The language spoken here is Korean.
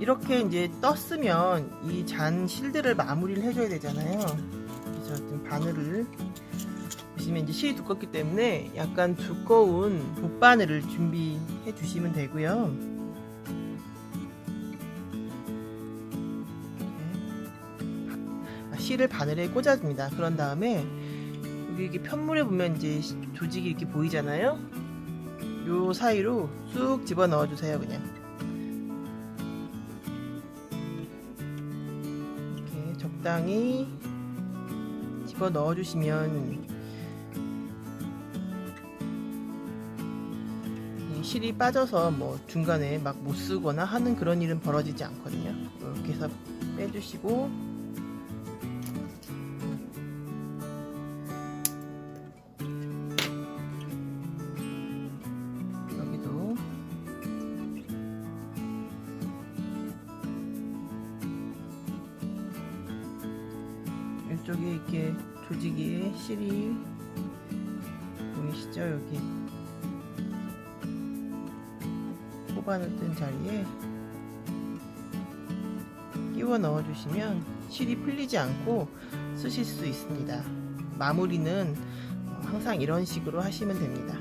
이렇게 이제 떴으면 이 잔 실들을 마무리를 해줘야 되잖아요. 그래서 좀 바늘을 보시면 이제 실이 두껍기 때문에 약간 두꺼운 봇바늘을 준비해 주시면 되고요. 실을 바늘에 꽂아줍니다. 그런 다음에 여기 이렇게 편물에 보면 이제 시- 조직이 이렇게 보이잖아요. 요 사이로 쑥 집어 넣어 주세요, 그냥. 적당히 집어 넣어 주시면 이 실이 빠져서 뭐 중간에 막 못 쓰거나 하는 그런 일은 벌어지지 않거든요. 이렇게 해서 빼주시고 이쪽에 이렇게 조직이 실이 보이시죠? 여기. 호반을 뜬 자리에 끼워 넣어 주시면 실이 풀리지 않고 쓰실 수 있습니다. 마무리는 항상 이런 식으로 하시면 됩니다